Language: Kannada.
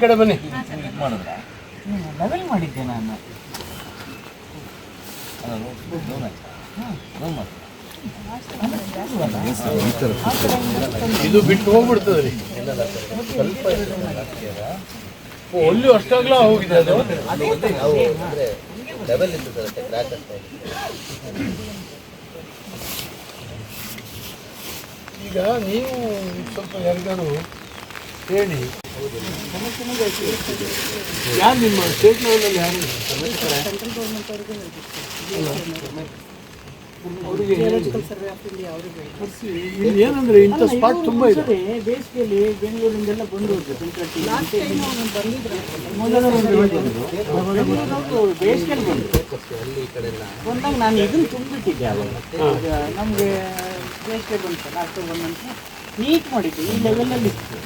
ಕಡೆ ಬನ್ನಿ. ಲೆವೆಲ್ ಮಾಡಿದ್ದೆ ನಾನು. ಇದು ಬಿಟ್ಟು ಹೋಗ್ಬಿಡ್ತದೆ ರೀ. ಸ್ವಲ್ಪ ಓ, ಅಲ್ಲೂ ಅಷ್ಟಾಗ್ಲ ಹೋಗಿದೆ ಅದು. ಈಗ ನೀವು ಸ್ವಲ್ಪ ಯಾರಿಗಾರು ಹೇಳಿ ಯಾರು ನಿಮ್ಮ ಸ್ಟೇಟ್ ಲೆವೆಲಲ್ಲಿ ಯಾರು ಅವರಿಗೆ ಇಲ್ಲಿ ಏನಂದ್ರೆ ಇಂಥ ಸ್ಪಾಟ್ ತುಂಬಾ ಇದೆ. ಬೇಸಿಗೆಯಲ್ಲಿ ಬೆಂಗಳೂರಿಂದೆಲ್ಲ ಬಂದು ಬಂತು ಬೇಸಿಗೆಯಲ್ಲಿ ಬಂದು ಬಂದಾಗ ನಾನು ಇದನ್ನ ತುಂಬಿಟ್ಟಿದ್ದೆ ಅವಾಗ. ನಮಗೆ ಬೇಸಿಗೆ ಬಂತು ಅಕ್ಟೋಬರ್ ನಂತರ ನೀಟ್ ಮಾಡಿದ್ದೆ ಈ ಲೆವೆಲಲ್ಲಿ ಇತ್ತು.